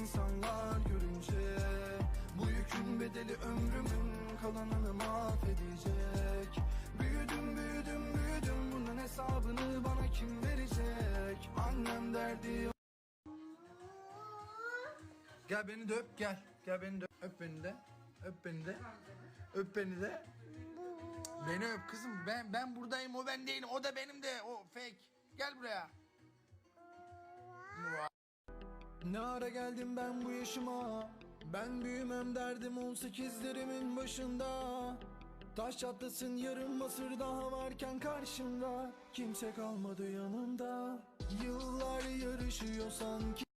insanlar görünce Bu yükün bedeli ömrümün kalanını mahvedecek Büyüdüm büyüdüm büyüdüm bunun hesabını bana kim verecek Annem derdi Gel beni de öp gel. Gel beni de öp beni de. Öp beni de. Öp beni de. Beni öp kızım. Ben ben buradayım. O ben değilim. O da benim de. O fake. Gel buraya. Ne ara geldim ben bu yaşıma? Ben büyümem derdim 18'lerimin başında. Taş çatlasın yarım asır daha varken karşımda. Kimse kalmadı yanımda. Yıllar yarışıyor sanki